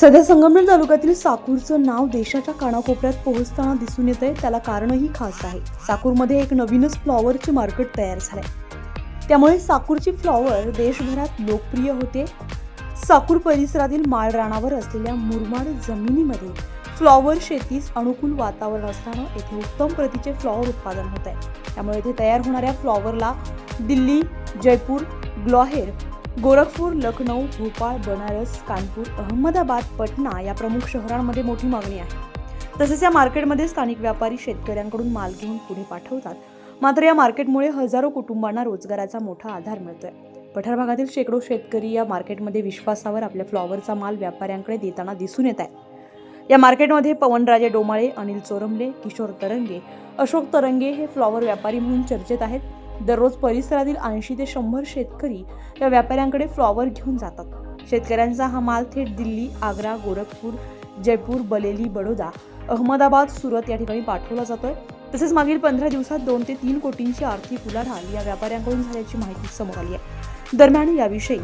सध्या संगमनेर तालुक्यातील साकूरचं नाव देशाच्या कानाकोपऱ्यात पोहोचताना दिसून येत आहे. त्याला कारणही खास आहे. साकूरमध्ये एक नवीनच फ्लॉवरचे मार्केट तयार झालंय. त्यामुळे साकूरची फ्लॉवर देशभरात लोकप्रिय होते. साकूर परिसरातील माळरानावर असलेल्या मुरमाड जमिनीमध्ये फ्लॉवर शेतीस अनुकूल वातावरण असताना येथे उत्तम प्रतीचे फ्लॉवर उत्पादन होत आहे. त्यामुळे येथे तयार होणाऱ्या फ्लॉवरला दिल्ली जयपूर ग्लॉहेर गोरखपूर लखनौ भोपाळ बनारस कानपूर अहमदाबाद पटना या प्रमुख शहरांमध्ये मोठी मागणी आहे. तसेच या मार्केटमध्ये स्थानिक व्यापारी शेतकऱ्यांकडून माल घेऊन पुढे पाठवतात. मात्र या मार्केटमुळे हजारो कुटुंबांना रोजगाराचा मोठा आधार मिळतोय. पठार भागातील शेकडो शेतकरी या मार्केटमध्ये विश्वासावर आपल्या फ्लॉवरचा माल व्यापाऱ्यांकडे देताना दिसून येत आहे या मार्केटमध्ये पवनराजे डोमाळे अनिल चोरमले किशोर तरंगे अशोक तरंगे हे फ्लॉवर व्यापारी म्हणून चर्चेत आहेत. दररोज परिसरातील ऐंशी ते शंभर शेतकरी या व्यापाऱ्यांकडे फ्लॉवर घेऊन जातात. शेतकऱ्यांचा हा माल थेट दिल्ली आग्रा गोरखपूर जयपूर बलेली बडोदा अहमदाबाद सुरत या ठिकाणी पाठवला जातोय. तसेच मागील पंधरा दिवसात दोन ते तीन कोटींची आर्थिक उलाढाल या व्यापाऱ्यांकडून झाल्याची माहिती समोर आली आहे. दरम्यान याविषयी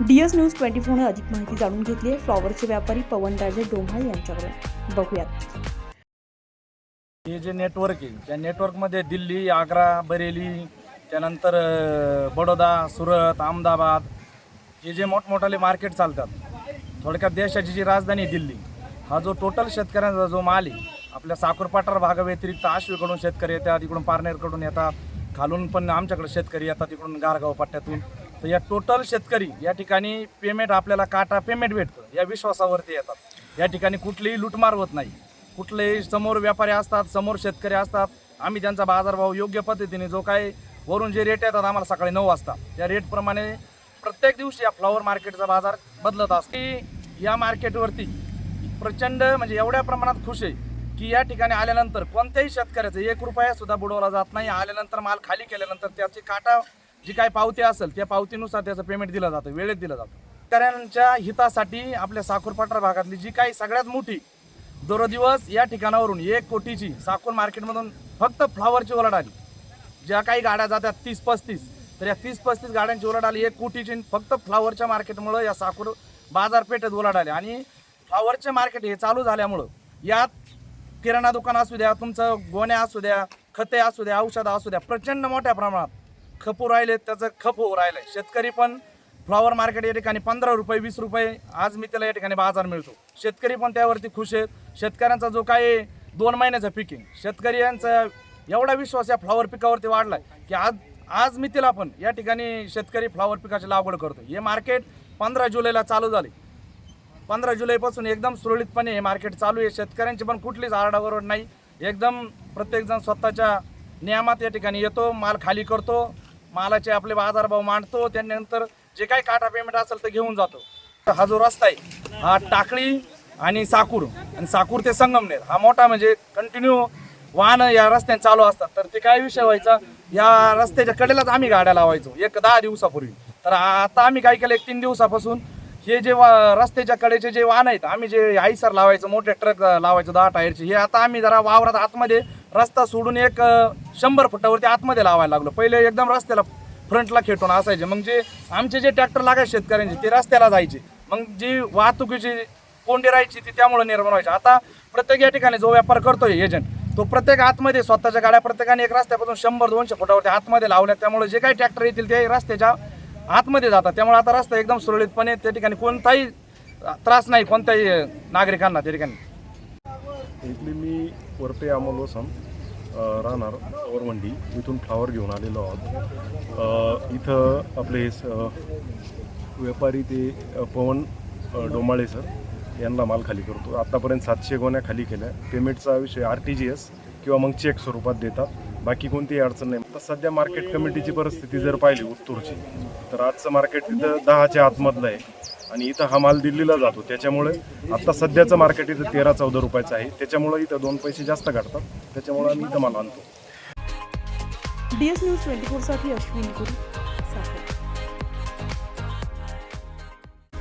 डीएस न्यूज ट्वेंटी फोरने अधिक माहिती जाणून घेतली आहे फ्लॉवरचे व्यापारी पवनराजे डोंभाळ यांच्याकडून. बघूयात. हे जे नेटवर्क आहे त्या नेटवर्कमध्ये दिल्ली आग्रा बरेली त्यानंतर बडोदा सुरत अहमदाबाद हे जे मोठमोठाले मार्केट चालतात थोडक्यात देशाची जी राजधानी दिल्ली हा जो टोटल शेतकऱ्यांचा जो माल आहे आपल्या साखरपाठार भागाव्यतिरिक्त आश्वीकडून शेतकरी येतात इकडून पारनेरकडून येतात खालून पण आमच्याकडे शेतकरी येतात इकडून गारगाव पट्ट्यातून. तर या टोटल शेतकरी या ठिकाणी पेमेंट आपल्याला काटा पेमेंट भेटतं या विश्वासावरती येतात. या ठिकाणी कुठलीही लुटमार होत नाही. कुठलेही समोर व्यापारी असतात समोर शेतकरी असतात आम्ही त्यांचा बाजारभाव योग्य पद्धतीने जो काय वरून जे रेट येतात आम्हाला सकाळी नऊ वाजता. त्या रेटप्रमाणे प्रत्येक दिवशी या फ्लॉवर मार्केटचा बाजार बदलत असते. या मार्केटवरती प्रचंड म्हणजे एवढ्या प्रमाणात खुश आहे की या ठिकाणी आल्यानंतर कोणत्याही शेतकऱ्याचं एक रुपया सुद्धा बुडवला जात नाही. आल्यानंतर माल खाली केल्यानंतर त्याची काटा जी काय पावती असेल त्या पावतीनुसार त्याचं पेमेंट दिलं जातं वेळेत दिलं जातं. शेतकऱ्यांच्या हितासाठी आपल्या साखरपाटा भागातली जी काही सगळ्यात मोठी दरदिवस या ठिकाणावरून एक कोटीची साखर मार्केटमधून फक्त फ्लॉवरची ओलाट आली ज्या काही गाड्या जातात तीस पस्तीस तर या तीस पस्तीस गाड्यांची ओलाढाली आली एक कोटीची फक्त फ्लॉवरच्या मार्केटमुळं या साखर बाजारपेठेत ओलाढाली आली आणि फ्लॉवरचे मार्केट हे चालू झाल्यामुळं यात किराणा दुकान असू द्या तुमचं गोण्या असू द्या खते असू द्या औषधं असू द्या प्रचंड मोठ्या प्रमाणात खपू राहिले त्याचं खप होऊ राहिलं. आहे शेतकरी पण फ्लॉवर मार्केट या ठिकाणी पंधरा रुपये वीस रुपये आज मी त्याला या ठिकाणी बाजार मिळतो. शेतकरी पण त्यावरती खुश आहेत. शेतकऱ्यांचा जो काही दोन महिन्याचा पिकिंग शेतकऱ्यांचा एवढा विश्वास या फ्लॉवर पिकावरती वाढलाय की आज आज मी तिला पण या ठिकाणी शेतकरी फ्लॉवर पिकाची लागवड करतो हे मार्केट पंधरा जुलैला चालू झाले. पंधरा जुलैपासून एकदम सुरळीतपणे हे मार्केट चालू आहे. शेतकऱ्यांची पण कुठलीच आरडाओरड नाही. एकदम प्रत्येकजण स्वतःच्या नियमात या ठिकाणी येतो माल खाली करतो मालाचे आपले बाजारभाव मांडतो त्यानंतर जे काही काटा पेमेंट असेल ते घेऊन जातो. हा जो रस्ता आहे हा टाकळी आणि साकूर. आणि साकूर ते संगमनेर. हा मोठा म्हणजे कंटिन्यू वाहन या रस्त्याने चालू असतात. तर ते काय विषय व्हायचा? या रस्त्याच्या कडेलाच आम्ही गाड्या लावायचो. एक दहा दिवसापूर्वी. तर आता आम्ही काय केलं? एक तीन दिवसापासून हे जे वा- रस्त्याच्या कडेचे जे वाहन आहेत आम्ही जे आईसर लावायचं मोठे ट्रक लावायचो दहा टायरचे हे आता आम्ही जरा वावरात आतमध्ये रस्ता सोडून एक शंभर फुटावरती आतमध्ये लावायला लागलो. पहिले एकदम रस्त्याला फ्रंटला खेटून असायचे. मग जे आमचे जे ट्रॅक्टर लागायचे शेतकऱ्यांचे ते रस्त्याला जायचे. मग जी वाहतुकीची कोंडी राहायची ती त्यामुळे निर्माण व्हायची. आता प्रत्येक या ठिकाणी जो व्यापार करतोय एजंट तो प्रत्येक आतमध्ये स्वतःच्या गाड्या प्रत्येकाने एक रस्त्यापासून शंभर दोनशे फुटावरती आतमध्ये लावल्या त्यामुळे जे काही ट्रॅक्टर येतील ते रस्त्याच्या आतमध्ये जातात. त्यामुळे आता रस्ता एकदम सुरळीतपणे त्या ठिकाणी कोणताही त्रास नाही कोणत्याही नागरिकांना त्या ठिकाणी. इथली मी वरपे अमोल वसम राहणार वरवंडी. इथून फ्लावर घेऊन आलेलो आहोत. इथं आपले स- व्यापारी ते पवन डोमाळे सर. यांना माल खाली करतो. आत्तापर्यंत सातशे गोण्या खाली केल्या. पेमेंटचा विषय आर टी जी एस किंवा मग चेक स्वरूपात देतात. बाकी कोणतीही अडचण नाही. आता सध्या मार्केट कमिटीची परिस्थिती जर पाहिली उत्तूरची तर आजचं मार्केट इथं दहाच्या आतमधलं आहे. आणि इथं हा माल दिल्लीला जातो. त्याच्यामुळे आत्ता सध्याचं मार्केट इथं तेरा चौदा रुपयाचं आहे. त्याच्यामुळे इथं दोन पैसे जास्त काढतात. त्याच्यामुळे आम्ही इथं माल आणतो. डी एस न्यूज ट्वेंटी फोरसाठी अश्विन गुरु